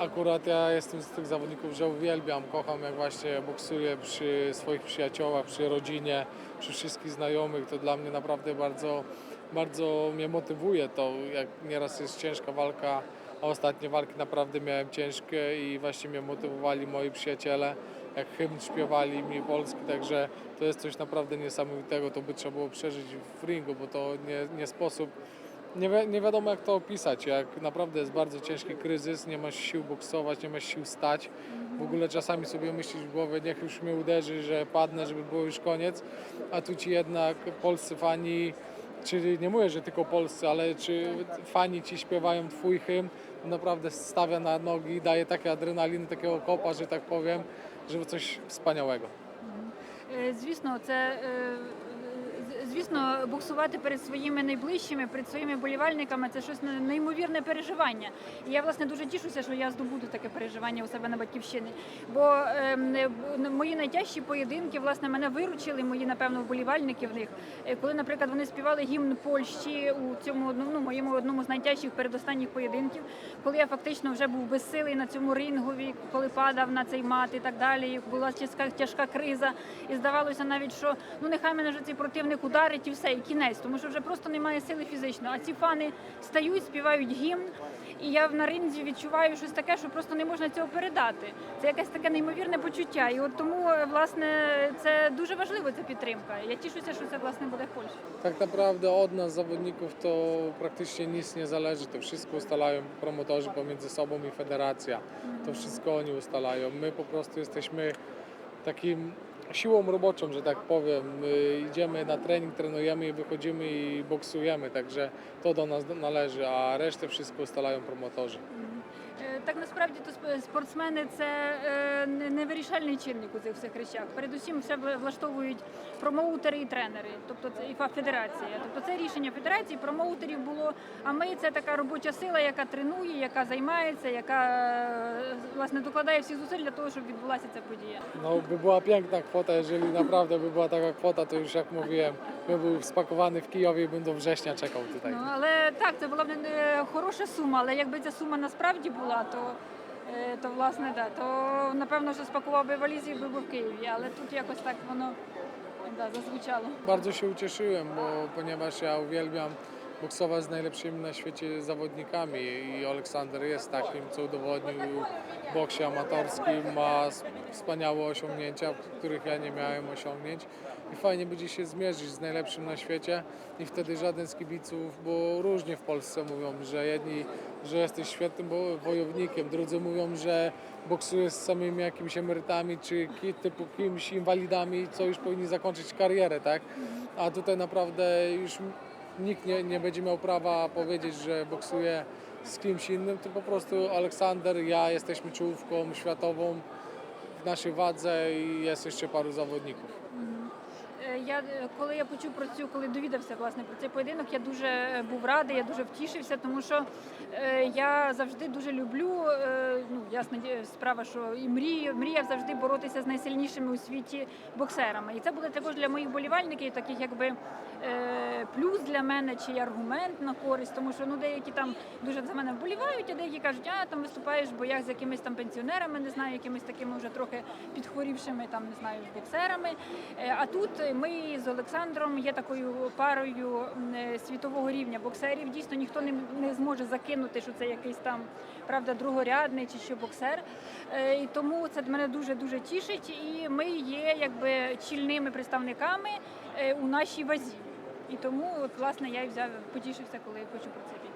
akurat ja jestem z tych zawodników, że uwielbiam, kocham jak właśnie boksuję przy swoich przyjaciołach, przy rodzinie, przy wszystkich znajomych. To dla mnie naprawdę bardzo, bardzo mnie motywuje to, jak nieraz jest ciężka walka, a ostatnie walki naprawdę miałem ciężkie i właśnie mnie motywowali moi przyjaciele, jak hymn śpiewali mi Polski, także to jest coś naprawdę niesamowitego, to by trzeba było przeżyć w ringu, bo to nie, nie sposób nie, wi- nie wiadomo jak to opisać, jak naprawdę jest bardzo ciężki kryzys, nie masz sił boksować, nie masz sił stać. W ogóle czasami sobie myślisz w głowie, niech już mnie uderzy, że padnę, żeby było już koniec, a tu ci jednak polscy fani, czy nie mówię, że tylko polscy, ale czy fani ci śpiewają twój hymn, to naprawdę stawia na nogi, daje takie adrenaliny, takiego kopa, że tak powiem, że coś wspaniałego. Е, Звісно, це е, з- звісно, буксувати перед своїми найближчими, перед своїми болівальниками це щось неймовірне переживання. І я власне дуже тішуся, що я здобуду таке переживання у себе на батьківщині. Бо е, мої найтяжчі поєдинки власне мене виручили, мої напевно вболівальники в них. Е, Коли, наприклад, вони співали гімн Польщі у цьому ну, моєму одному з найтяжчих передостанніх поєдинків, коли я фактично вже був безсилий на цьому рингові, коли падав на цей мат і так далі. Була тяжка, тяжка криза, і здавалося навіть, що ну нехай мене вже цей противник ударить і все, і кінець, тому що вже просто немає сили фізично. А ці фани стають, співають гімн, і я на ринзі відчуваю щось таке, що просто не можна цього передати. Це якесь таке неймовірне почуття. І от тому, е, власне, це дуже важливо, ця підтримка. Я тішуся, що це власне буде в Польщі. Naprawdę od nas zawodników to praktycznie nic nie zależy. To wszystko ustalają promotorzy pomiędzy sobą i federacja. To wszystko oni ustalają. My po prostu jesteśmy takim siłą roboczą, że tak powiem. My idziemy na trening, trenujemy i wychodzimy i boksujemy, także to do nas należy, a resztę wszystko ustalają promotorzy. Е, Так насправді то сп- спортсмени це е, не- невирішальний чинник у цих всіх речах. Передусім все вла- влаштовують промоутери і тренери, тобто це і федерація. Тобто це рішення федерації, промоутерів було. А ми це така робоча сила, яка тренує, яка займається, яка е, власне докладає всі зусиль для того, щоб відбулася ця подія. No, by była piękna kwota, jeżeli naprawdę by była taka kwota, to już jak mówiłem, by był spakowany w Kijowie i bym do września czekał tutaj. Ну але так, це була б не хороша сума. Але якби ця сума насправді була, то. е, То власне да, то напевно, що спакував би валізі і був би в Києві, але тут якось так воно prawda. Bardzo się ucieszyłem, bo ponieważ ja uwielbiam boksować z najlepszymi na świecie zawodnikami i Aleksander jest takim, co udowodnił w boksie amatorskim, ma wspaniałe osiągnięcia, których ja nie miałem osiągnięć i fajnie będzie się zmierzyć z najlepszym na świecie i wtedy żaden z kibiców, bo różnie w Polsce mówią, że jedni, że jesteś świetnym wojownikiem, drudzy mówią, że boksujesz z samymi jakimiś emerytami czy typu kimś inwalidami, co już powinni zakończyć karierę, tak? A tutaj naprawdę już nikt nie, nie będzie miał prawa powiedzieć, że boksuje z kimś innym, to po prostu Aleksander, ja jesteśmy czołówką światową w naszej wadze i jest jeszcze paru zawodników. Я е, коли я почув про цю, коли довідався власне про цей поєдинок, я дуже е, був радий, я дуже втішився, тому що е, я завжди дуже люблю. Ну ясна справа, що і мрію, мріяв завжди боротися з найсильнішими у світі боксерами. І це буде також для моїх болівальників, таких якби плюс для мене чи аргумент на користь, тому що ну деякі там дуже за мене вболівають, а деякі кажуть, а там виступаєш в боях з якимись там пенсіонерами, не знаю, якимись такими вже трохи підхворівшими, там не знаю, боксерами. А тут ми з Олександром є такою парою е, світового рівня боксерів. Дійсно, ніхто не, не зможе закинути, що це якийсь там правда другорядний чи що боксер. Е, І тому це мене дуже дуже тішить. І ми є якби чільними представниками е, у нашій вазі. І тому, от, власне, я й взяв потішився, коли почув про це.